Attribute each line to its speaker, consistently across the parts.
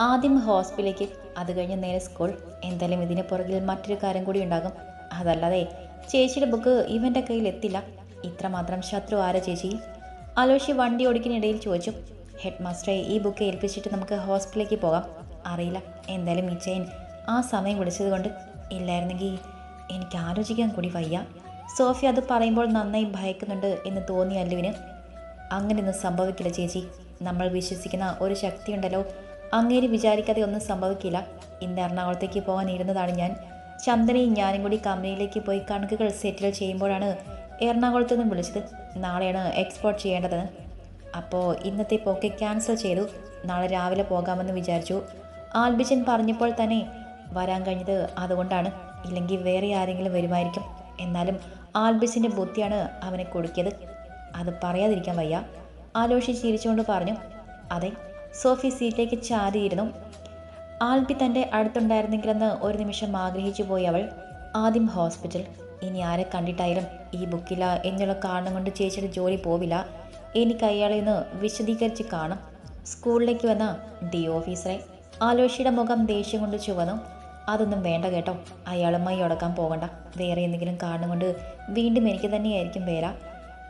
Speaker 1: ആദ്യം ഹോസ്പിറ്റലിലേക്ക്. അത് കഴിഞ്ഞ് നേരെ സ്കൂൾ. എന്തായാലും ഇതിന് പുറകിൽ മറ്റൊരു കാര്യം കൂടി ഉണ്ടാകും. അതല്ലാതെ ചേച്ചിയുടെ ബുക്ക് ഇവന്റെ കയ്യിൽ എത്തില്ല. ഇത്രമാത്രം ശത്രു ആരാ ചേച്ചി? അലോഷി വണ്ടി ഓടിക്കുന്നിടയിൽ ചോദിച്ചു. ഹെഡ് മാസ്റ്ററെ ഈ ബുക്ക് ഏൽപ്പിച്ചിട്ട് നമുക്ക് ഹോസ്പിറ്റലിലേക്ക് പോകാം. അറിയില്ല. എന്തായാലും ഈ ചെയിൻ ആ സമയം വിളിച്ചത് കൊണ്ട് ഇല്ലായിരുന്നെങ്കിൽ എനിക്ക് ആലോചിക്കാൻ കൂടി വയ്യ. സോഫി അത് പറയുമ്പോൾ നന്നായി ഭയക്കുന്നുണ്ട് എന്ന് തോന്നി അല്ലുവിന്. അങ്ങനെയൊന്നും സംഭവിക്കില്ല ചേച്ചി. നമ്മൾ വിശ്വസിക്കുന്ന ഒരു ശക്തിയുണ്ടല്ലോ. അങ്ങേര് വിചാരിക്കാതെ ഒന്നും സംഭവിക്കില്ല. ഇന്ന് എറണാകുളത്തേക്ക് പോകാൻ ഇരുന്നതാണ് ഞാൻ. ചന്ദനയും ഞാനും കൂടി കമ്പനിയിലേക്ക് പോയി കണക്കുകൾ സെറ്റിൽ ചെയ്യുമ്പോഴാണ് എറണാകുളത്ത് നിന്ന് വിളിച്ചത്. നാളെയാണ് എക്സ്പോർട്ട് ചെയ്യേണ്ടത് അപ്പോൾ ഇന്നത്തെ പോക്കെ ക്യാൻസൽ ചെയ്തു. നാളെ രാവിലെ പോകാമെന്ന് വിചാരിച്ചു. ആൽബിച്ചൻ പറഞ്ഞപ്പോൾ തന്നെ വരാൻ കഴിഞ്ഞത് അതുകൊണ്ടാണ്. ഇല്ലെങ്കിൽ വേറെ ആരെങ്കിലും വരുമായിരിക്കും. എന്നാലും ആൽബിസിന്റെ ബുദ്ധിയാണ് അവനെ കൊടുക്കിയത്. അത് പറയാതിരിക്കാൻ വയ്യ. ആലോഷി ചിരിച്ചുകൊണ്ട് പറഞ്ഞു. അതെ സോഫി സീറ്റിലേക്ക് ചാരിയിരുന്നു. ആൽബി തന്റെ അടുത്തുണ്ടായിരുന്നെങ്കിലെന്ന് ഒരു നിമിഷം ആഗ്രഹിച്ചു പോയി അവൾ. ആദ്യം ഹോസ്പിറ്റൽ. ഇനി ആരെ കണ്ടിട്ടായാലും ഈ ബുക്കില്ല എന്നുള്ള കാരണം കൊണ്ട് ചേച്ചിയുടെ ജോലി പോവില്ല. എനിക്ക് അയാളെ ഒന്ന് വിശദീകരിച്ച് കാണും. സ്കൂളിലേക്ക് വന്ന ഡി ഓഫീസറെ. ആലോഷിയുടെ മുഖം ദേഷ്യം കൊണ്ട് ചുവന്നു. അതൊന്നും വേണ്ട കേട്ടോ. അയാളുമായി ഉടക്കാൻ പോകണ്ട. വേറെ എന്തെങ്കിലും കാരണം കൊണ്ട് വീണ്ടും എനിക്ക് തന്നെയായിരിക്കും വേറെ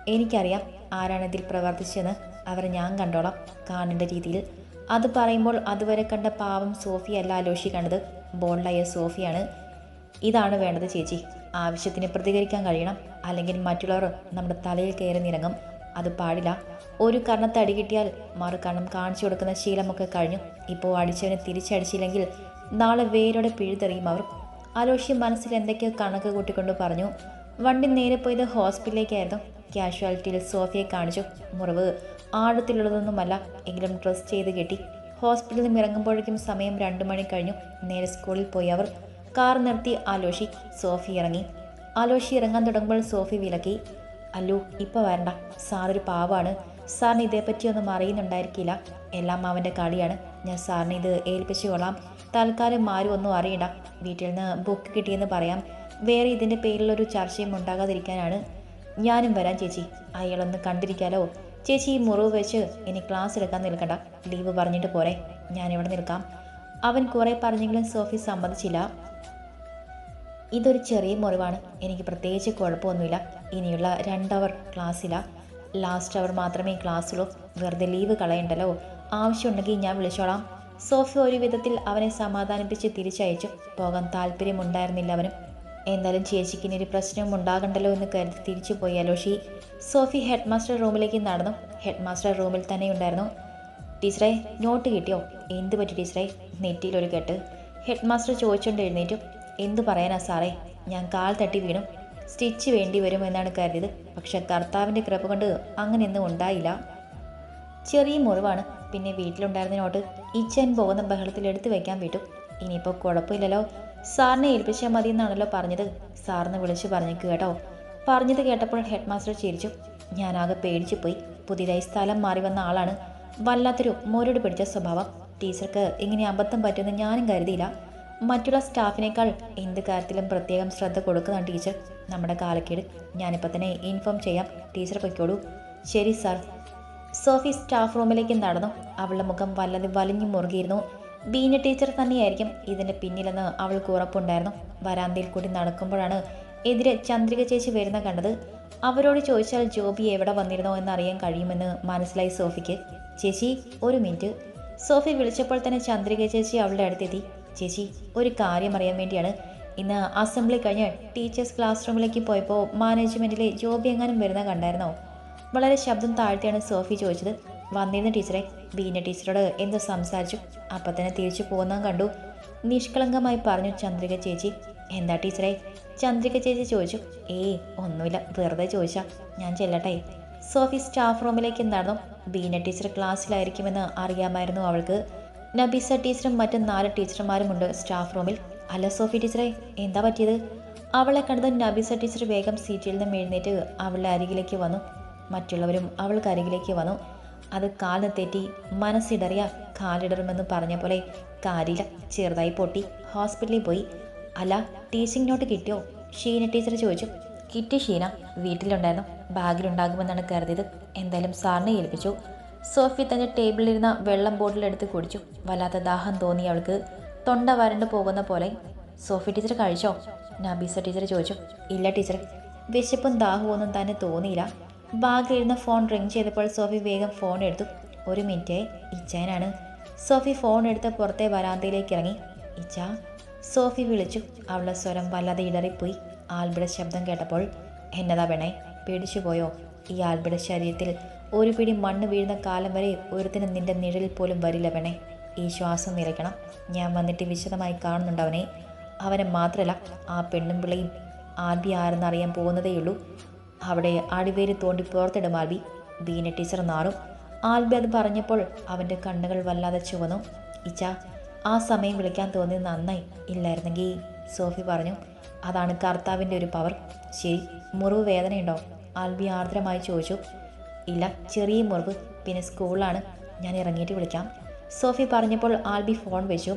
Speaker 1: എനിക്കറിയാം ആരാണ് ഇതിൽ പ്രവർത്തിച്ചതെന്ന്. അവരെ ഞാൻ കണ്ടോളാം കാണേണ്ട രീതിയിൽ. അത് പറയുമ്പോൾ അതുവരെ കണ്ട പാവം സോഫിയല്ല ആലോഷി കണ്ടത്. ബോൾഡായ സോഫിയാണ്. ഇതാണ് വേണ്ടത് ചേച്ചി. ആവശ്യത്തിന് പ്രതികരിക്കാൻ കഴിയണം. അല്ലെങ്കിൽ മറ്റുള്ളവർ നമ്മുടെ തലയിൽ കയറി നിരങ്ങും. അത് പാടില്ല. ഒരു കർണത്തടി കിട്ടിയാൽ മറു കണ്ണം കാണിച്ചു കൊടുക്കുന്ന ശീലമൊക്കെ കഴിഞ്ഞു. ഇപ്പോൾ അടിച്ചവനെ തിരിച്ചടിച്ചില്ലെങ്കിൽ നാളെ വേരോടെ പിഴുതെറിയും അവർ. അലോഷി മനസ്സിൽ എന്തൊക്കെയോ കണക്ക് കൂട്ടിക്കൊണ്ട് പറഞ്ഞു. വണ്ടി നേരെ പോയത് ഹോസ്പിറ്റലിലേക്കായിരുന്നു. കാഷ്വാലിറ്റിയിൽ സോഫിയെ കാണിച്ചു. മുറിവ്. ആഴത്തിലുള്ളതൊന്നുമല്ല. എങ്കിലും ഡ്രസ് ചെയ്ത് കെട്ടി ഹോസ്പിറ്റലിൽ നിന്ന് ഇറങ്ങുമ്പോഴേക്കും സമയം രണ്ടു മണി കഴിഞ്ഞു. നേരെ സ്കൂളിൽ പോയി അവർ. കാർ നിർത്തി ആലോഷി സോഫി ഇറങ്ങി. ആലോഷി ഇറങ്ങാൻ തുടങ്ങുമ്പോൾ സോഫി വിലക്കി. അല്ലു ഇപ്പോൾ വരണ്ട. സാറൊരു പാവാണ്. സാറിന് ഇതേപ്പറ്റിയൊന്നും അറിയുന്നുണ്ടായിരിക്കില്ല. എല്ലാം അവന്റെ കളിയാണ്. ഞാൻ സാറിന് ഇത് ഏൽപ്പിച്ചു കൊള്ളാം തൽക്കാലം ആരും ഒന്നും അറിയണ്ട. വീട്ടിൽ നിന്ന് ബുക്ക് കിട്ടിയെന്ന് പറയാം. വേറെ ഇതിന്റെ പേരിലൊരു ചർച്ചയും ഉണ്ടാകാതിരിക്കാനാണ് ഞാനും വരാം ചേച്ചി. അയാളൊന്ന് കണ്ടിരിക്കാലോ? ചേച്ചി ഈ മുറിവ് വെച്ച് ഇനി ക്ലാസ് എടുക്കാൻ നിൽക്കണ്ട. ലീവ് പറഞ്ഞിട്ട് പോരെ. ഞാനിവിടെ നിൽക്കാം. അവൻ കുറേ പറഞ്ഞെങ്കിലും സോഫി സമ്മതിച്ചില്ല. ഇതൊരു ചെറിയ മുറിവാണ്. എനിക്ക് പ്രത്യേകിച്ച് കുഴപ്പമൊന്നുമില്ല. ഇനിയുള്ള രണ്ടവർ ക്ലാസ്സില്ല ലാസ്റ്റ് അവർ മാത്രമേ ക്ലാസ്സുള്ളൂ. വെറുതെ ലീവ് കളയണ്ടല്ലോ. ആവശ്യമുണ്ടെങ്കിൽ ഞാൻ വിളിച്ചോളാം. സോഫി ഒരു വിധത്തിൽ അവനെ സമാധാനിപ്പിച്ച് തിരിച്ചയച്ചു. പോകാൻ താല്പര്യമുണ്ടായിരുന്നില്ല അവനും. എന്തായാലും ചേച്ചിക്ക് ഇനി ഒരു പ്രശ്നവും ഉണ്ടാകണ്ടല്ലോ എന്ന് കരുതി തിരിച്ചു പോയി അലോഷി സോഫി ഹെഡ് മാസ്റ്റർ റൂമിലേക്ക് നടന്നു. ഹെഡ് മാസ്റ്റർ റൂമിൽ തന്നെ ഉണ്ടായിരുന്നു. ടീച്ചറെ നോട്ട് കിട്ടിയോ? എന്ത് പറ്റി ടീച്ചറെ? നെറ്റിയിലൊരു കെട്ട്. ഹെഡ് മാസ്റ്റർ ചോദിച്ചുകൊണ്ട് എഴുന്നേറ്റു. എന്തു പറയാനാ സാറേ? ഞാൻ കാൽ തട്ടി വീണു. സ്റ്റിച്ച് വേണ്ടി വരുമെന്നാണ് കരുതിയത്. പക്ഷെ കർത്താവിന്റെ കൃപ കൊണ്ട് അങ്ങനെയൊന്നും ഉണ്ടായില്ല. ചെറിയ മുറിവാണ്. പിന്നെ വീട്ടിലുണ്ടായിരുന്ന നോട്ട് ഇച്ചൻ പോകുന്ന ബഹളത്തിൽ എടുത്തു വെക്കാൻ വിട്ടു. ഇനിയിപ്പോൾ കുഴപ്പമില്ലല്ലോ. സാറിനെ ഏൽപ്പിച്ചാൽ മതി എന്നാണല്ലോ പറഞ്ഞത്. സാറിന് വിളിച്ച് പറഞ്ഞേക്ക് കേട്ടോ. പറഞ്ഞത് കേട്ടപ്പോൾ ഹെഡ് മാസ്റ്റർ ചിരിച്ചു. ഞാനാകെ പേടിച്ചു പോയി പുതിയതായി സ്ഥലം മാറി വന്ന ആളാണ്. വല്ലാത്തൊരു മോരോട് പിടിച്ച സ്വഭാവം. ടീച്ചർക്ക് ഇങ്ങനെ അബദ്ധം പറ്റുമെന്ന് ഞാനും കരുതിയില്ല. മറ്റുള്ള സ്റ്റാഫിനേക്കാൾ എന്ത് കാര്യത്തിലും പ്രത്യേകം ശ്രദ്ധ കൊടുക്കുന്ന ടീച്ചർ. നമ്മുടെ കാലക്കേട്. ഞാനിപ്പോൾ തന്നെ ഇൻഫോം ചെയ്യാം. ടീച്ചർ പൊയ്ക്കോളൂ. ശരി സാർ. സോഫി സ്റ്റാഫ് റൂമിലേക്ക് നടന്നു. അവളുടെ മുഖം വല്ലത് വലിഞ്ഞു മുറുകിയിരുന്നു. ബീന ടീച്ചർ തന്നെയായിരിക്കും ഇതിന്റെ പിന്നിലെന്ന് അവൾക്ക് ഉറപ്പുണ്ടായിരുന്നു. വരാന്തയിൽ കൂടി നടക്കുമ്പോഴാണ് എതിരെ ചന്ദ്രിക ചേച്ചി വരുന്ന കണ്ടത്. അവരോട് ചോദിച്ചാൽ ജോബി എവിടെ വന്നിരുന്നോ എന്നറിയാൻ കഴിയുമെന്ന് മനസ്സിലായി സോഫിക്ക്. ചേച്ചി ഒരു മിനിറ്റ്. സോഫി വിളിച്ചപ്പോൾ തന്നെ ചന്ദ്രിക ചേച്ചി അവളുടെ അടുത്തെത്തി. ചേച്ചി ഒരു കാര്യം അറിയാൻ വേണ്ടിയാണ്. ഇന്ന് അസംബ്ലി കഴിഞ്ഞ് ടീച്ചേഴ്സ് ക്ലാസ് റൂമിലേക്ക് പോയപ്പോൾ മാനേജ്മെന്റിലെ ജോബി എങ്ങാനും വരുന്ന കണ്ടായിരുന്നോ? വളരെ ശബ്ദം താഴ്ത്തിയാണ് സോഫി ചോദിച്ചത്. വന്നിരുന്ന ടീച്ചറെ ബീന ടീച്ചറോട് എന്തോ സംസാരിച്ചു. അപ്പം തന്നെ തിരിച്ചു പോകുന്നതും കണ്ടു. നിഷ്കളങ്കമായി പറഞ്ഞു ചന്ദ്രിക ചേച്ചി. എന്താ ടീച്ചറെ? ചന്ദ്രിക ചേച്ചി ചോദിച്ചു. ഏയ് ഒന്നുമില്ല. വെറുതെ ചോദിച്ചാ. ഞാൻ ചെല്ലട്ടെ. സോഫി സ്റ്റാഫ് റൂമിലേക്ക് നടന്നു ബീന ടീച്ചർ ക്ലാസ്സിലായിരിക്കുമെന്ന് അറിയാമായിരുന്നു അവൾക്ക്. നബീസ ടീച്ചറും മറ്റ് നാല് ടീച്ചർമാരുമുണ്ട് സ്റ്റാഫ് റൂമിൽ. അല്ല സോഫി ടീച്ചറെ എന്താ പറ്റിയത്? അവളെ കണ്ടത് നബീസ ടീച്ചർ വേഗം സീറ്റിൽ നിന്ന് എഴുന്നേറ്റ് അവളുടെ അരികിലേക്ക് വന്നു. മറ്റുള്ളവരും അവൾക്ക് അരികിലേക്ക് വന്നു. അത് കാലിന് തെറ്റി മനസ്സിടറിയ കാലിടറുമെന്ന് പറഞ്ഞ പോലെ കാലില ചെറുതായി പൊട്ടി ഹോസ്പിറ്റലിൽ പോയി. അല്ല ടീച്ചിങ് നോട്ട് കിട്ടിയോ? ഷീന ടീച്ചർ ചോദിച്ചു. കിട്ടി ഷീന. വീട്ടിലുണ്ടായിരുന്നു. ബാഗിലുണ്ടാകുമെന്നാണ് കരുതിയത്. എന്തായാലും സാറിനെ ഏൽപ്പിച്ചു. സോഫി തന്റെ ടേബിളിലിരുന്ന വെള്ളം ബോട്ടിലെടുത്ത് കുടിച്ചു. വല്ലാത്ത ദാഹം തോന്നി അവൾക്ക്. തൊണ്ട വരണ്ടു പോകുന്ന പോലെ. സോഫി ടീച്ചർ കഴിച്ചോ? നബീസ ടീച്ചർ ചോദിച്ചു. ഇല്ല ടീച്ചർ. വിശപ്പും ദാഹവും ഒന്നും തന്നെ തോന്നിയില്ല. ബാഗിലിരുന്ന ഫോൺ റിങ് ചെയ്തപ്പോൾ സോഫി വേഗം ഫോൺ എടുത്തു. ഒരു മിനിറ്റ് ഇച്ചാനാണ് സോഫി ഫോൺ എടുത്ത് പുറത്തെ വരാന്തയിലേക്ക് ഇറങ്ങി. ഇച്ച സോഫി വിളിച്ചു. അവളുടെ സ്വരം വല്ലാതെ ഇടറിപ്പോയി. ആൽബിയുടെ ശബ്ദം കേട്ടപ്പോൾ എന്നതാ വേണേ പേടിച്ചു പോയോ ഈ ആൽബിയുടെ ശരീരത്തിൽ ഒരു പിടി മണ്ണ് വീഴുന്ന കാലം വരെ ഒരുത്തിന് നിന്റെ നിഴലിൽ പോലും വരില്ല വേണേ ഈ ശ്വാസം നിലയ്ക്കണം ഞാൻ വന്നിട്ട് വിശദമായി കാണുന്നുണ്ടവനെ അവനെ. അവനെ മാത്രമല്ല ആ പെണ്ണും പിള്ളയും ആൽബി ആരെന്നറിയാൻ പോകുന്നതേയുള്ളൂ. അവിടെ അടിവേര് തോണ്ടി പുറത്തിടും ആൽബി ബീന ടീച്ചർ നാറും. ആൽബി അത് പറഞ്ഞപ്പോൾ അവന്റെ കണ്ണുകൾ വല്ലാതെ ചുവന്നു. ഇച്ച ആ സമയം വിളിക്കാൻ തോന്നി നന്നായി ഇല്ലായിരുന്നെങ്കിൽ സോഫി പറഞ്ഞു. അതാണ് കർത്താവിന്റെ ഒരു പവർ. ശരി മുറിവ് വേദനയുണ്ടോ? ആൽബി ആർദ്രമായി ചോദിച്ചു. ഇല്ല ചെറിയ മുറിവ്. പിന്നെ സ്കൂളിലാണ്. ഞാൻ ഇറങ്ങിയിട്ട് വിളിക്കാം. സോഫി പറഞ്ഞപ്പോൾ ആൽബി ഫോൺ വെച്ചു.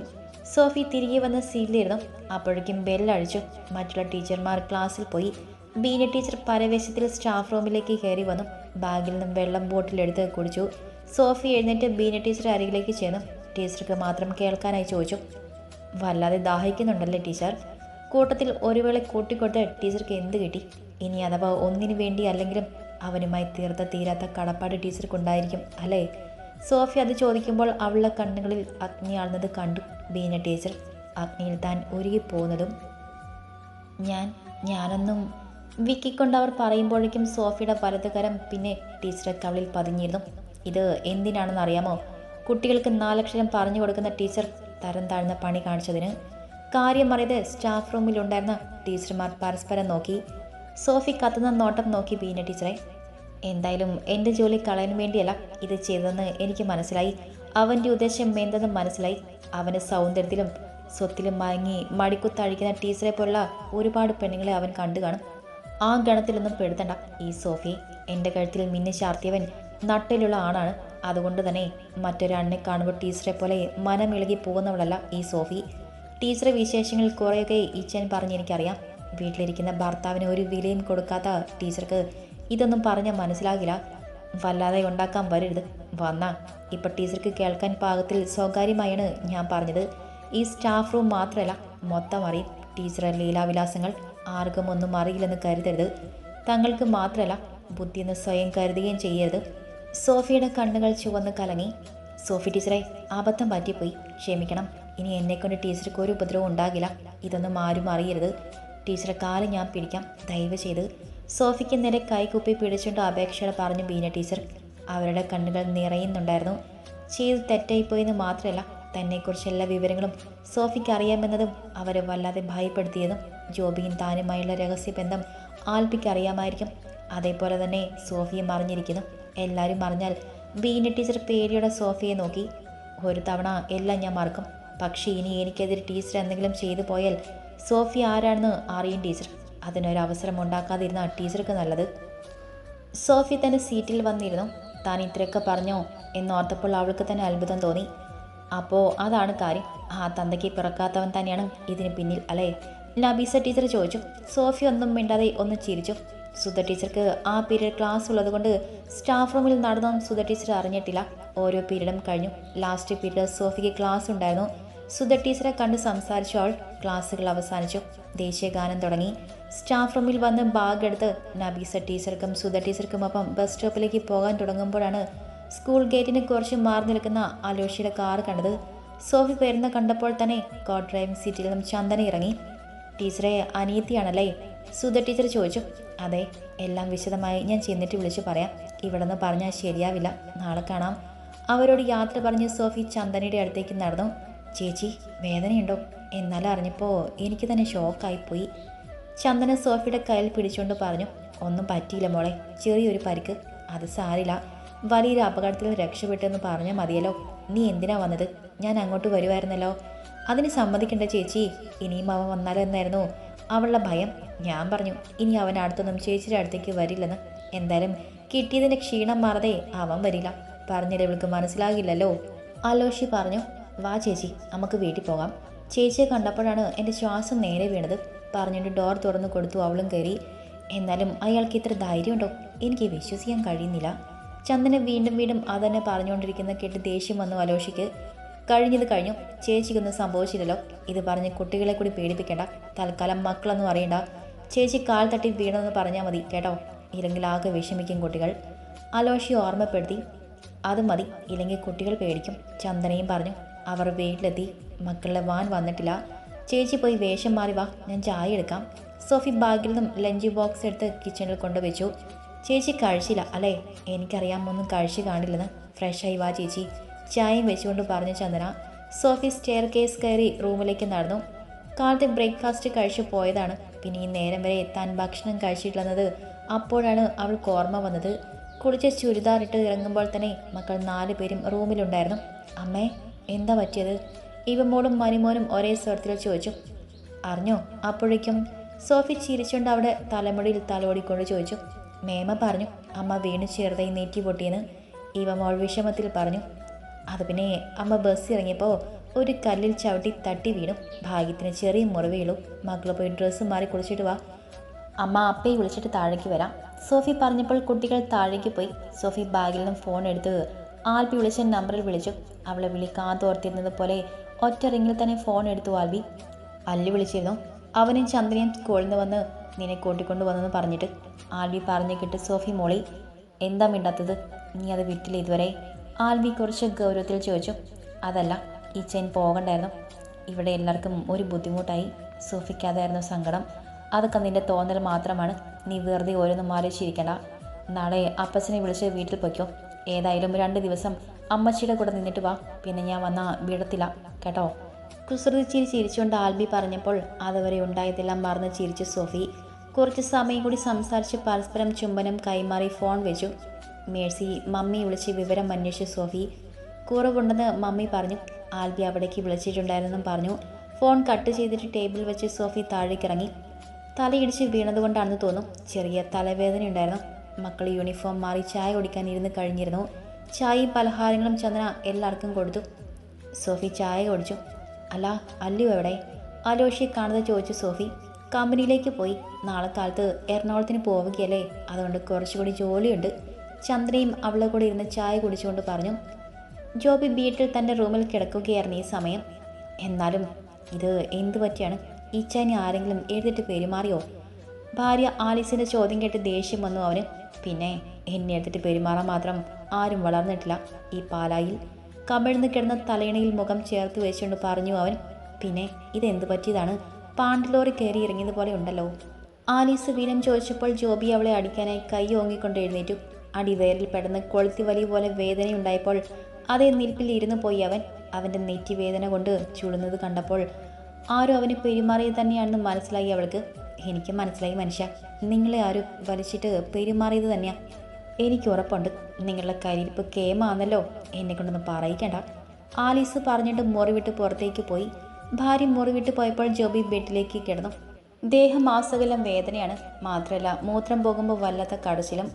Speaker 1: സോഫി തിരികെ വന്ന് സീറ്റിലിരുന്നു. അപ്പോഴേക്കും ബെല്ലടിച്ചു. മറ്റുള്ള ടീച്ചർമാർ ക്ലാസ്സിൽ പോയി. ബീന ടീച്ചർ പരവേശത്തിൽ സ്റ്റാഫ് റൂമിലേക്ക് കയറി വന്നു. ബാഗിൽ നിന്നും വെള്ളം ബോട്ടിലെടുത്ത് കുടിച്ചു. സോഫി എഴുന്നേറ്റ് ബീന ടീച്ചർ അരികിലേക്ക് ചെന്നു. ടീച്ചർക്ക് മാത്രം കേൾക്കാനായി ചോദിച്ചു. വല്ലാതെ ദാഹിക്കുന്നുണ്ടല്ലേ ടീച്ചർ? കൂട്ടത്തിൽ ഒരു വേള കൂട്ടിക്കൊടുത്ത് ടീച്ചർക്ക് എന്ത് കിട്ടി? ഇനി അഥവാ ഒന്നിനു വേണ്ടി അല്ലെങ്കിലും അവനുമായി തീർത്ത തീരാത്ത കടപ്പാട് ടീച്ചർക്കുണ്ടായിരിക്കും അല്ലേ? സോഫി അത് ചോദിക്കുമ്പോൾ അവളുടെ കണ്ണുകളിൽ അഗ്നി ആളുന്നത് കണ്ടു ബീന ടീച്ചർ. അഗ്നിയിൽ താൻ ഉരുകിപ്പോകുന്നതും ഞാൻ ഞാനൊന്നും വിക്കിക്കൊണ്ട് അവർ പറയുമ്പോഴേക്കും സോഫിയുടെ വലതുകരം പിന്നെ ടീച്ചറെ കവളിൽ പതിഞ്ഞിരുന്നു. ഇത് എന്തിനാണെന്ന് അറിയാമോ? കുട്ടികൾക്ക് നാലക്ഷരം പറഞ്ഞു കൊടുക്കുന്ന ടീച്ചർ തരം താഴ്ന്ന പണി കാണിച്ചതിന്. കാര്യം അറിയത് സ്റ്റാഫ് റൂമിലുണ്ടായിരുന്ന ടീച്ചർമാർ പരസ്പരം നോക്കി. സോഫി കത്തുന്ന നോട്ടം നോക്കി ബീന ടീച്ചറെ. എന്തായാലും എന്റെ ജോലി കളയാൻ വേണ്ടിയല്ല ഇത് ചെയ്തതെന്ന് എനിക്ക് മനസ്സിലായി. അവന്റെ ഉദ്ദേശം എന്തെന്ന് മനസ്സിലായി. അവന്റെ സൗന്ദര്യത്തിലും സ്വത്തിലും മയങ്ങി മടിക്കുത്തഴിക്കുന്ന ടീച്ചറെ പോലുള്ള ഒരുപാട് പെണ്ണുങ്ങളെ അവൻ കണ്ടു കാണും. ആ ഗണത്തിലൊന്നും പെടുത്തണ്ട. ഈ സോഫി എന്റെ കഴുത്തിൽ മിന്നി ചാർത്തിയവൻ നട്ടിലുള്ള ആണാണ്. അതുകൊണ്ട് തന്നെ മറ്റൊരാണിനെ കാണുമ്പോൾ ടീച്ചറെ പോലെ മനമിളകി പോകുന്നവളല്ല ഈ സോഫി. ടീച്ചറെ വിശേഷങ്ങൾ കുറേയൊക്കെ ഈച്ചൻ പറഞ്ഞ് എനിക്കറിയാം. വീട്ടിലിരിക്കുന്ന ഭർത്താവിന് ഒരു വിലയും കൊടുക്കാത്ത ടീച്ചർക്ക് ഇതൊന്നും പറഞ്ഞാൽ മനസ്സിലാകില്ല. വല്ലാതെ ഉണ്ടാക്കാൻ വരരുത്. വന്നാ ഇപ്പം ടീച്ചർക്ക് കേൾക്കാൻ പാകത്തിൽ സ്വകാര്യമായാണ് ഞാൻ പറഞ്ഞത്. ഈ സ്റ്റാഫ് റൂം മാത്രമല്ല മൊത്തം അറിയും. ടീച്ചറെ ലീലാവിലാസങ്ങൾ ആർക്കും ഒന്നും അറിയില്ലെന്ന് കരുതരുത്. തങ്ങൾക്ക് മാത്രമല്ല ബുദ്ധിയെന്ന് സ്വയം കരുതുകയും ചെയ്യരുത്. സോഫിയുടെ കണ്ണുകൾ ചുവന്ന് കലങ്ങി. സോഫി ടീച്ചറെ അബദ്ധം പറ്റിപ്പോയി. ക്ഷമിക്കണം. ഇനി എന്നെക്കൊണ്ട് ടീച്ചർക്ക് ഒരു ഉപദ്രവം ഉണ്ടാകില്ല. ഇതൊന്നും ആരും അറിയരുത്. ടീച്ചറെ കാൽ ഞാൻ പിടിക്കാം. ദയവ് ചെയ്ത്. സോഫിക്ക് നേരെ കൈകുപ്പി പിടിച്ചുകൊണ്ട് അപേക്ഷയോടെ പറഞ്ഞു ബീന ടീച്ചർ അവരുടെ കണ്ണുകൾ നിറയുന്നുണ്ടായിരുന്നു. ചെയ്ത് തെറ്റായിപ്പോയെന്ന് മാത്രമല്ല തന്നെക്കുറിച്ച് എല്ലാ വിവരങ്ങളും സോഫിക്ക് അറിയാമെന്നതും അവരെ വല്ലാതെ ഭയപ്പെടുത്തിയതും ജോബിയും താനുമായുള്ള രഹസ്യബന്ധം ആൽപ്പിക്ക് അറിയാമായിരിക്കും അതേപോലെ തന്നെ സോഫിയും അറിഞ്ഞിരിക്കുന്നു. എല്ലാവരും അറിഞ്ഞാൽ ബീന ടീച്ചർ പേടിയോടെ സോഫിയെ നോക്കി ഒരു തവണ എല്ലാം ഞാൻ മറക്കും. പക്ഷേ ഇനി എനിക്കെതിരെ ടീച്ചർ എന്തെങ്കിലും ചെയ്തു പോയാൽ സോഫി ആരാണെന്ന് അറിയും ടീച്ചർ. അതിനൊരു അവസരം ഉണ്ടാക്കാതിരുന്ന ടീച്ചർക്ക് നല്ലത്. സോഫി തന്റെ സീറ്റിൽ വന്നിരുന്നു. താൻ ഇത്രയൊക്കെ പറഞ്ഞോ എന്നോർത്തപ്പോൾ അവൾക്ക് തന്നെ അത്ഭുതം തോന്നി. അപ്പോൾ അതാണ് കാര്യം. ആ തന്തയ്ക്ക് പിറക്കാത്തവൻ തന്നെയാണ് ഇതിന് പിന്നിൽ അല്ലേ? നബീസ ടീച്ചർ ചോദിച്ചു. സോഫി ഒന്നും മിണ്ടാതെ ഒന്ന് ചിരിച്ചു. സുധ ടീച്ചർക്ക് ആ പീരീഡ് ക്ലാസ് ഉള്ളതുകൊണ്ട് സ്റ്റാഫ് റൂമിൽ നടന്നതും സുധ ടീച്ചർ അറിഞ്ഞിട്ടില്ല. ഓരോ പീരീഡും കഴിഞ്ഞു. ലാസ്റ്റ് പീരീഡ് സോഫിക്ക് ക്ലാസ് ഉണ്ടായിരുന്നു. സുധ ടീച്ചറെ കണ്ട് സംസാരിച്ചു അവൾ. ക്ലാസ്സുകൾ അവസാനിച്ചു. ദേശീയഗാനം തുടങ്ങി. സ്റ്റാഫ് റൂമിൽ വന്ന് ബാഗ് എടുത്ത് നബീസ ടീച്ചർക്കും സുധ ടീച്ചർക്കുമൊപ്പം ബസ് സ്റ്റോപ്പിലേക്ക് പോകാൻ തുടങ്ങുമ്പോഴാണ് സ്കൂൾ ഗേറ്റിന് കുറച്ച് മാറി നിൽക്കുന്ന അലോഷിയുടെ കാർ കണ്ടത് സോഫി വരുന്ന കണ്ടപ്പോൾ തന്നെ കോ ഡ്രൈവിംഗ് സീറ്റിൽ നിന്നും ചന്ദന ഇറങ്ങി. ടീച്ചറെ അനിയത്തിയാണല്ലേ സുധ ടീച്ചർ ചോദിച്ചു. അതെ എല്ലാം വിശദമായി ഞാൻ ചെന്നിട്ട് വിളിച്ചു പറയാം. ഇവിടെ നിന്ന് പറഞ്ഞാൽ ശരിയാവില്ല. നാളെ കാണാം. അവരോട് യാത്ര പറഞ്ഞ് സോഫി ചന്ദനയുടെ അടുത്തേക്ക് നടന്നു. ചേച്ചി വേദനയുണ്ടോ? എന്നാലും അറിഞ്ഞപ്പോൾ എനിക്ക് തന്നെ ഷോക്കായിപ്പോയി ചന്ദന സോഫിയുടെ കയ്യിൽ പിടിച്ചുകൊണ്ട് പറഞ്ഞു. ഒന്നും പറ്റിയില്ല മോളെ ചെറിയൊരു പരിക്ക്. അത് സാരില്ല. വലിയൊരു അപകടത്തിൽ രക്ഷപ്പെട്ടെന്ന് പറഞ്ഞാൽ മതിയല്ലോ. നീ എന്തിനാ വന്നത്? ഞാൻ അങ്ങോട്ട് വരുമായിരുന്നല്ലോ അതിന് സമ്മതിക്കണ്ട ചേച്ചി. ഇനിയും അവൻ വന്നാലോ എന്നായിരുന്നു. അവളുടെ ഭയം ഞാൻ പറഞ്ഞു. ഇനി അവൻ അടുത്തൊന്നും ചേച്ചിയുടെ അടുത്തേക്ക് വരില്ലെന്ന്. എന്തായാലും കിട്ടിയതിന്റെ ക്ഷീണം മാറതെ അവൻ വരില്ല. പറഞ്ഞിട്ട് ഇവൾക്ക് മനസ്സിലാകില്ലല്ലോ. അലോഷി പറഞ്ഞു വാ ചേച്ചി നമുക്ക് വീട്ടിൽ പോകാം. ചേച്ചിയെ കണ്ടപ്പോഴാണ് എന്റെ ശ്വാസം നേരെ വീണത്. പറഞ്ഞിട്ട് ഡോർ തുറന്നു കൊടുത്തു അവളും കയറി. എന്നാലും അയാൾക്ക് ഇത്ര ധൈര്യമുണ്ടോ? എനിക്ക് വിശ്വസിക്കാൻ കഴിയുന്നില്ല. ചന്ദന വീണ്ടും വീണ്ടും അതന്നെ പറഞ്ഞുകൊണ്ടിരിക്കുന്ന കേട്ട് ദേഷ്യം വന്നു അലോഷിക്ക്. കഴിഞ്ഞത് കഴിഞ്ഞു. ചേച്ചിക്കൊന്നും സംഭവിച്ചില്ലല്ലോ. ഇത് പറഞ്ഞ് കുട്ടികളെ കൂടി പേടിപ്പിക്കേണ്ട. തൽക്കാലം മക്കളൊന്നും അറിയണ്ട. ചേച്ചി കാൽ തട്ടി വീണമെന്ന് പറഞ്ഞാൽ മതി കേട്ടോ? ഇല്ലെങ്കിൽ ആകെ വിഷമിക്കും കുട്ടികൾ. അലോഷി ഓർമ്മപ്പെടുത്തി. അത് മതി ഇല്ലെങ്കിൽ കുട്ടികൾ പേടിക്കും. ചന്ദനയും പറഞ്ഞു. അവർ വീട്ടിലെത്തി. മക്കളുടെ വാൻ വന്നിട്ടില്ല. ചേച്ചി പോയി വേഷം മാറി വാ. ഞാൻ ചായ എടുക്കാം. സോഫി ബാഗിൽ നിന്നും ലഞ്ച് ബോക്സ് എടുത്ത് കിച്ചണിൽ കൊണ്ടുവച്ചു. ചേച്ചി കഴിച്ചില്ല അല്ലേ? എനിക്കറിയാം ഒന്നും കഴിച്ചു കാണില്ലെന്ന് ഫ്രഷായി വാ ചേച്ചി. ചായയും വെച്ചുകൊണ്ട് പറഞ്ഞു ചന്ദന. സോഫി സ്റ്റെയർ കേസ് കയറി റൂമിലേക്ക് നടന്നു. കാലത്തെ ബ്രേക്ക്ഫാസ്റ്റ് കഴിച്ചു പോയതാണ്. പിന്നെ ഈ നേരം വരെ എത്താൻ ഭക്ഷണം കഴിച്ചിട്ടില്ലെന്നത് അപ്പോഴാണ് അവൾക്ക് ഓർമ്മ വന്നത്. കുളിച്ച് ചുരിദാറിട്ട് ഇറങ്ങുമ്പോൾ തന്നെ മക്കൾ നാല് പേരും റൂമിലുണ്ടായിരുന്നു. അമ്മേ എന്താ പറ്റിയത്? ഇവമോളും മനുമോനും ഒരേ സ്വരത്തിൽ ചോദിച്ചു. അറിഞ്ഞോ? അപ്പോഴേക്കും സോഫി ചിരിച്ചുകൊണ്ട് അവിടെ തലമുടിയിൽ തലോടിക്കൊണ്ട് ചോദിച്ചു. മേമ പറഞ്ഞു അമ്മ വീണ് ചേർത്തായി നെറ്റി പൊട്ടിയെന്ന് ഇവ മോൾ വിഷമത്തിൽ പറഞ്ഞു. അത് പിന്നെ അമ്മ ബസ് ഇറങ്ങിയപ്പോൾ ഒരു കല്ലിൽ ചവിട്ടി തട്ടി വീണു. ഭാഗ്യത്തിന് ചെറിയ മുറിവേളു മക്കൾ പോയി ഡ്രസ്സ് മാറി കുളിച്ചിട്ട് വാ. അമ്മ അപ്പയെ വിളിച്ചിട്ട് താഴേക്ക് വരാം. സോഫി പറഞ്ഞപ്പോൾ കുട്ടികൾ താഴേക്ക് പോയി. സോഫി ബാഗിൽ നിന്നും ഫോൺ എടുത്ത് ആൽബി വിളിച്ച നമ്പറിൽ വിളിച്ചു. അവളെ വിളി കാതോർത്തിരുന്നത് പോലെ ഒറ്റ റിങ്ങിൽ തന്നെ ഫോൺ എടുത്തു ആൽബി. അല്ലു വിളിച്ചിരുന്നു. അവനും ചന്ദ്രയും സ്കൂളിൽ നിന്ന് വന്ന് നിന്നെ കൂട്ടിക്കൊണ്ട് വന്നെന്ന് പറഞ്ഞിട്ട് ആൽവി പറഞ്ഞു കിട്ട് സോഫി മോളി എന്താ മിണ്ടാത്തത്? നീ അത് വീട്ടിൽ ഇതുവരെ. ആൽവി കുറച്ച് ഗൗരവത്തിൽ ചോദിച്ചു അതല്ല ഈ ചെയിൻ പോകണ്ടായിരുന്നു. ഇവിടെ എല്ലാവർക്കും ഒരു ബുദ്ധിമുട്ടായി. സൂഫിക്കാതായിരുന്നു സങ്കടം. അതൊക്കെ നിന്റെ തോന്നൽ മാത്രമാണ്. നീ വെറുതെ ഓരോന്നും ആലോചിച്ചിരിക്കണ്ട. നാളെ അപ്പച്ചനെ വിളിച്ച് വീട്ടിൽ പൊയ്ക്കോ. ഏതായാലും രണ്ട് ദിവസം അമ്മച്ചിയുടെ കൂടെ നിന്നിട്ട് വാ. പിന്നെ ഞാൻ വന്ന വിടത്തില്ല. കേട്ടോ? കുസൃതി ചിരി ചിരിച്ചുകൊണ്ട് ആൽബി പറഞ്ഞപ്പോൾ അതുവരെ ഉണ്ടായതെല്ലാം മറന്ന് ചിരിച്ചു സോഫി. കുറച്ച് സമയം കൂടി സംസാരിച്ച് പരസ്പരം ചുംബനം കൈമാറി ഫോൺ വെച്ചു. മേഴ്സി മമ്മി വിളിച്ച് വിവരം അന്വേഷിച്ചു സോഫി. കുറവുണ്ടെന്ന് മമ്മി പറഞ്ഞു. ആൽബി അവിടേക്ക് വിളിച്ചിട്ടുണ്ടായിരുന്നെന്നും പറഞ്ഞു. ഫോൺ കട്ട് ചെയ്തിട്ട് ടേബിൾ വെച്ച് സോഫി താഴേക്കിറങ്ങി. തലയിടിച്ച് വീണതുകൊണ്ടാണെന്ന് തോന്നും. ചെറിയ തലവേദന ഉണ്ടായിരുന്നു. മക്കൾ യൂണിഫോം മാറി ചായ കുടിക്കാൻ ഇരുന്ന് കഴിഞ്ഞിരുന്നു. ചായയും പലഹാരങ്ങളും ചന്ദന എല്ലാവർക്കും കൊടുത്തു. സോഫി ചായ കുടിച്ചു. അല്ല അല്ലു എവിടെ? അലോഷിയെ കാണാതെ ചോദിച്ചു സോഫി. കമ്പനിയിലേക്ക് പോയി. നാളെ കാലത്ത് എറണാകുളത്തിന് പോവുകയല്ലേ? അതുകൊണ്ട് കുറച്ചുകൂടി ജോലിയുണ്ട്. ചന്ദ്രയും അവളെ കൂടെ ഇരുന്ന് ചായ കുടിച്ചുകൊണ്ട് പറഞ്ഞു ജോബി വീട്ടിൽ തന്റെ റൂമിൽ കിടക്കുകയായിരുന്നു ഈ സമയം. എന്നാലും ഇത് എന്തു പറ്റിയാണ്? ഇച്ചാനി ആരെങ്കിലും എഴുതിട്ട് പെരുമാറിയോ? ഭാര്യ ആലീസിന്റെ ചോദ്യം കേട്ട് ദേഷ്യം വന്നു അവന്. പിന്നെ എന്നെ എടുത്തിട്ട് പെരുമാറാൻ മാത്രം ആരും വളർന്നിട്ടില്ല. ഈ പാലായിൽ കമിഴ്ന്ന് കിടന്ന തലയിണയിൽ മുഖം ചേർത്ത് വെച്ചുകൊണ്ട് പറഞ്ഞു അവൻ പിന്നെ ഇതെന്ത് പറ്റിയതാണ്? പാണ്ടിലോറി കയറി ഇറങ്ങിയതുപോലെ ഉണ്ടല്ലോ. ആലീസ് വീരം ചോദിച്ചപ്പോൾ ജോബി അവളെ അടിക്കാനായി കൈ ഓങ്ങിക്കൊണ്ട് എഴുന്നേറ്റു. അടിവേരിൽ പെടുന്ന കൊളുത്തി വലി പോലെ വേദനയുണ്ടായപ്പോൾ അതേ നിൽപ്പിൽ ഇരുന്നു പോയി അവൻ. അവന്റെ നെറ്റി വേദന കൊണ്ട് ചുടുന്നത് കണ്ടപ്പോൾ ആരും അവന് പെരുമാറിയത് തന്നെയാണെന്ന് മനസ്സിലായി അവൾക്ക്. എനിക്ക് മനസ്സിലായി മനുഷ്യ. നിങ്ങളെ ആരും വലിച്ചിട്ട് പെരുമാറിയത് തന്നെയാ. എനിക്ക് ഉറപ്പുണ്ട്. നിങ്ങളുടെ കരിയിരിപ്പ് കേമാന്നല്ലോ. എന്നെ കൊണ്ടൊന്നും പറയിക്കണ്ട. ആലീസ് പറഞ്ഞിട്ട് മുറി വിട്ട് പുറത്തേക്ക് പോയി. ഭാര്യ മുറി വിട്ട് പോയപ്പോൾ ജോബി ബെഡിലേക്ക് കിടന്നു. ദേഹം ആസകലം വേദനയാണ്. മാത്രമല്ല മൂത്രം പോകുമ്പോൾ വല്ലാത്ത കടച്ചിലും.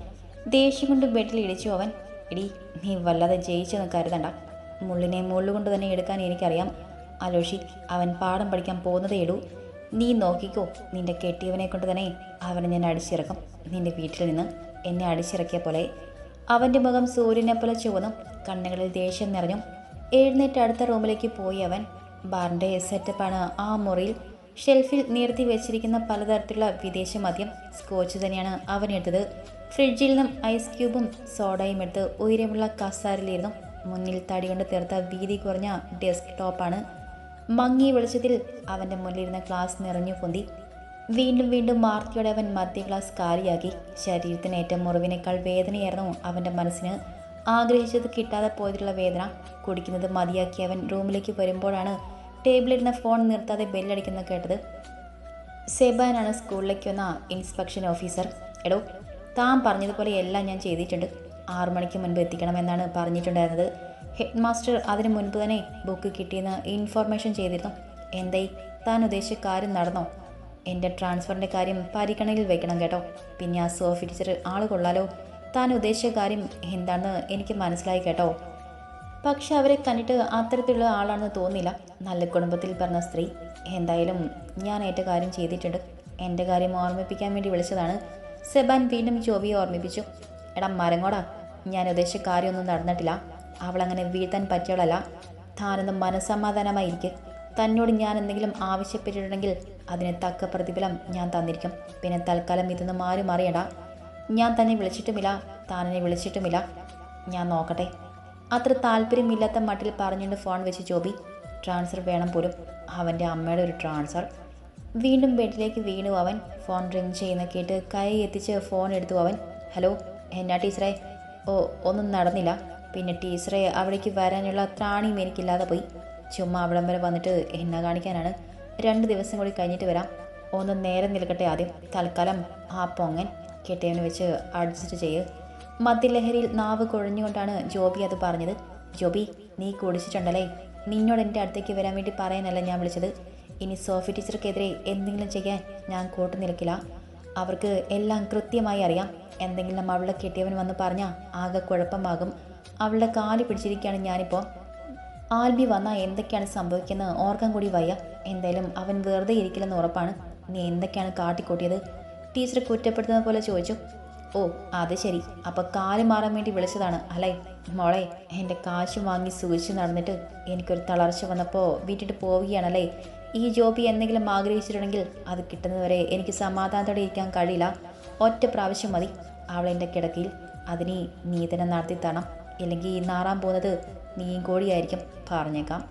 Speaker 1: ദേഷ്യം കൊണ്ട് ബെഡിൽ ഇടിച്ചു അവൻ. ഇടി നീ വല്ലാതെ ജയിച്ചെന്ന് കരുതണ്ട. മുള്ളിനെ മുള്ളുകൊണ്ട് തന്നെ എടുക്കാൻ എനിക്കറിയാം. അലോഷി അവൻ പാഠം പഠിക്കാൻ പോകുന്നതേടൂ നീ നോക്കിക്കോ. നിന്റെ കെട്ടിയവനെ കൊണ്ട് തന്നെ അവനെ ഞാൻ അടിച്ചിറക്കും. നിന്റെ വീട്ടിൽ നിന്ന് എന്നെ അടിച്ചിറക്കിയ പോലെ അവന്റെ മുഖം സൂര്യനെ പോലെ ചുവന്നും. കണ്ണുകളിൽ ദേഷ്യം നിറഞ്ഞു. എഴുന്നേറ്റ് അടുത്ത റൂമിലേക്ക് പോയി അവൻ. ബാറിന്റെ സെറ്റപ്പാണ് ആ മുറിയിൽ. ഷെൽഫിൽ നിർത്തി വെച്ചിരിക്കുന്ന പലതരത്തിലുള്ള വിദേശ മദ്യം സ്കോച്ച് തന്നെയാണ് അവൻ എടുത്തത്. ഫ്രിഡ്ജിൽ നിന്നും ഐസ് ക്യൂബും സോഡയും എടുത്ത് ഉയരമുള്ള കസാരിലിരുന്നു മുന്നിൽ തടി കൊണ്ട് തീർത്ത വീതി കുറഞ്ഞ ഡെസ്ക് ടോപ്പാണ് മങ്ങിയ വെളിച്ചത്തിൽ അവന്റെ മുന്നിലിരുന്ന ഗ്ലാസ് നിറഞ്ഞു പൊന്തി. വീണ്ടും വീണ്ടും മാർത്തിയോടെ അവൻ മധ്യ ഗ്ലാസ് കാലിയാക്കി. ശരീരത്തിന് ഏറ്റവും മുറിവിനേക്കാൾ വേദനയായിരുന്നു അവന്റെ മനസ്സിന്. ആഗ്രഹിച്ചത് കിട്ടാതെ പോയതിലുള്ള വേദന. കുടിക്കുന്നത് മതിയാക്കി അവൻ റൂമിലേക്ക് വരുമ്പോഴാണ് ടേബിളിരുന്ന ഫോൺ നിർത്താതെ ബെല്ലടിക്കുന്ന കേട്ടത്. സെബാനാണ് സ്കൂളിലേക്ക് വന്ന ഇൻസ്പെക്ഷൻ ഓഫീസർ. എടോ താൻ പറഞ്ഞതുപോലെ എല്ലാം ഞാൻ ചെയ്തിട്ടുണ്ട്. ആറു മണിക്ക് മുൻപ് എത്തിക്കണമെന്നാണ് പറഞ്ഞിട്ടുണ്ടായിരുന്നത്. ഹെഡ് മാസ്റ്റർ അതിനു മുൻപ് തന്നെ ബുക്ക് കിട്ടിയെന്ന് ഇൻഫോർമേഷൻ ചെയ്തിരുന്നു. എന്തായി? താൻ ഉദ്ദേശിച്ച കാര്യം നടന്നോ? എന്റെ ട്രാൻസ്ഫറിന്റെ കാര്യം പരിഗണയിൽ വെക്കണം കേട്ടോ. പിന്നെ ആ സോഫി ടീച്ചർ ആൾ കൊള്ളാലോ. താൻ ഉദ്ദേശിച്ച കാര്യം എന്താണെന്ന് എനിക്ക് മനസ്സിലായി കേട്ടോ. പക്ഷെ അവരെ കണ്ടിട്ട് അത്തരത്തിലുള്ള ആളാണെന്ന് തോന്നില്ല നല്ല കുടുംബത്തിൽ പറഞ്ഞ സ്ത്രീ. എന്തായാലും ഞാൻ ഏറ്റ കാര്യം ചെയ്തിട്ടുണ്ട്. എന്റെ കാര്യം ഓർമ്മിപ്പിക്കാൻ വേണ്ടി വിളിച്ചതാണ്. സെബാൻ വീണ്ടും ജോബിയെ ഓർമ്മിപ്പിച്ചു. എടാ മരങ്ങോടാ ഞാൻ ഉദ്ദേശിച്ച കാര്യമൊന്നും നടന്നിട്ടില്ല. അവളങ്ങനെ വീഴ്ത്താൻ പറ്റിയവളല്ല. താനൊന്ന് മനസ്സമാധാനമായിരിക്കും. തന്നോട് ഞാൻ എന്തെങ്കിലും ആവശ്യപ്പെട്ടിട്ടുണ്ടെങ്കിൽ അതിന് തക്ക പ്രതിഫലം ഞാൻ തന്നിരിക്കും. പിന്നെ തൽക്കാലം ഇതൊന്നും ആരും അറിയണ്ട. ഞാൻ തന്നെ വിളിച്ചിട്ടുമില്ല. താനെ വിളിച്ചിട്ടുമില്ല. ഞാൻ നോക്കട്ടെ. അത്ര താല്പര്യമില്ലാത്ത മട്ടിൽ പറഞ്ഞുകൊണ്ട് ഫോൺ വെച്ച് ജോബി ട്രാൻസ്ഫർ വേണം പോലും. അവന്റെ അമ്മയുടെ ഒരു ട്രാൻസ്ഫർ. വീണ്ടും ബെഡിലേക്ക് വീണു അവൻ. ഫോൺ റിങ് ചെയ്യുന്ന കേട്ട് കൈ എത്തിച്ച് ഫോൺ എടുത്തു അവൻ. ഹലോ എന്നാ ടീച്ചറെ? ഓ ഒന്നും നടന്നില്ല. പിന്നെ ടീച്ചറെ അവിടേക്ക് വരാനുള്ള ത്രാണിയും എനിക്കില്ലാതെ പോയി. ചുമ്മാ അവിടം വരെ വന്നിട്ട് എന്നെ കാണിക്കാനാണ്. രണ്ട് ദിവസം കൂടി കഴിഞ്ഞിട്ട് വരാം. ഒന്ന് നേരെ നിൽക്കട്ടെ ആദ്യം. തൽക്കാലം ആ പൊങ്ങൻ കെട്ടിയവന് വെച്ച് അഡ്ജസ്റ്റ് ചെയ്യ്. മദ്യലഹരിയിൽ നാവ് കുഴഞ്ഞുകൊണ്ടാണ് ജോബി അത് പറഞ്ഞത്. ജോബി നീ കുടിച്ചിട്ടുണ്ടല്ലേ? നിന്നോട് എന്റെ അടുത്തേക്ക് വരാൻ വേണ്ടി പറയാനല്ല ഞാൻ വിളിച്ചത്. ഇനി സോഫി ടീച്ചർക്കെതിരെ എന്തെങ്കിലും ചെയ്യാൻ ഞാൻ കൂട്ടു നിൽക്കില്ല. അവർക്ക് എല്ലാം കൃത്യമായി അറിയാം. എന്തെങ്കിലും അവളുടെ കെട്ടിയവൻ വന്ന് പറഞ്ഞാൽ ആകെ കുഴപ്പമാകും. അവളുടെ കാൽ പിടിച്ചിരിക്കുകയാണ് ഞാനിപ്പോൾ. ആൽബി വന്നാൽ എന്തൊക്കെയാണ് സംഭവിക്കുന്നത് ഓർക്കാൻ കൂടി വയ്യ. എന്തായാലും അവൻ വെറുതെ ഇരിക്കില്ലെന്ന് ഉറപ്പാണ്. നീ എന്തൊക്കെയാണ് കാട്ടിക്കൂട്ടിയത്? ടീച്ചർ കുറ്റപ്പെടുത്തുന്ന പോലെ ചോദിച്ചു. ഓ അത് ശരി. അപ്പോൾ കാൽ മാറാൻ വേണ്ടി വിളിച്ചതാണ് അല്ലേ? മോളെ എന്റെ കാശ് വാങ്ങി സൂക്ഷിച്ച് നടന്നിട്ട് എനിക്കൊരു തളർച്ച വന്നപ്പോൾ വീട്ടിട്ട് പോവുകയാണല്ലേ? ഈ ജോബി എന്തെങ്കിലും ആഗ്രഹിച്ചിട്ടുണ്ടെങ്കിൽ അത് കിട്ടുന്നതുവരെ എനിക്ക് സമാധാനത്തോടെ ഇരിക്കാൻ കഴിയില്ല. ഒറ്റ പ്രാവശ്യം മതി. അവളെന്റെ കിടക്കയിൽ. അതിനി നീ തന്നെ നടത്തി തരണം. ഇല്ലെങ്കിൽ നാറാൻ പോകുന്നത് നീയും കൂടിയായിരിക്കും പറഞ്ഞേക്കാം.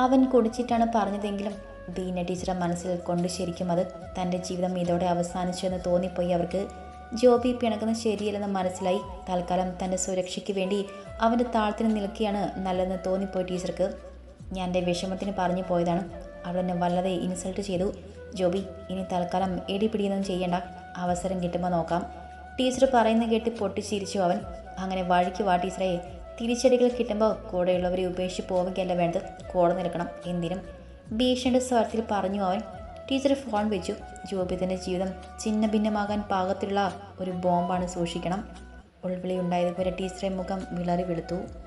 Speaker 1: അവൻ കുടിച്ചിട്ടാണ് പറഞ്ഞതെങ്കിലും ബീന ടീച്ചറെ മനസ്സിൽ കൊണ്ട് ശരിക്കും അത് തന്റെ ജീവിതം ഇതോടെ അവസാനിച്ചു എന്ന് തോന്നിപ്പോയി. അവർക്ക് ജോബി പിണക്കുന്ന ശരിയല്ലെന്ന് മനസ്സിലായി. തൽക്കാലം തന്റെ സുരക്ഷയ്ക്ക് വേണ്ടി അവന്റെ താളത്തിന് നിൽക്കുകയാണ് നല്ലതെന്ന് തോന്നിപ്പോയി ടീച്ചർക്ക്. ഞാൻ എന്റെ വിഷമത്തിന് പറഞ്ഞു പോയതാണ്. അവളെന്നെ വല്ലാതെ ഇൻസൾട്ട് ചെയ്തു. ജോബി ഇനി തൽക്കാലം എടിപിടിയൊന്നും ചെയ്യേണ്ട. അവസരം കിട്ടുമ്പോൾ നോക്കാം. ടീച്ചർ പറയുന്ന കേട്ട് പൊട്ടിച്ചിരിച്ചു അവൻ. അങ്ങനെ വഴിക്ക് വാ ടീച്ചറെ. തിരിച്ചടികൾ കിട്ടുമ്പോൾ കൂടെയുള്ളവരെ ഉപേക്ഷിച്ച് പോവുകയല്ല വേണ്ടത്. കൂടെ നിൽക്കണം. എന്തിനും. ഭീഷണിയുടെ സ്വരത്തിൽ പറഞ്ഞു അവൻ. ടീച്ചർ ഫോൺ വെച്ചു. ജോബിതന്റെ ജീവിതം ചിന്ന ഭിന്നമാകാൻ പാകത്തിലുള്ള ഒരു ബോംബാണ് സൂക്ഷിക്കണം. ഉൾവിളി ഉണ്ടായതുപോലെ ടീച്ചറെ മുഖം വിളറി വെളുത്തു.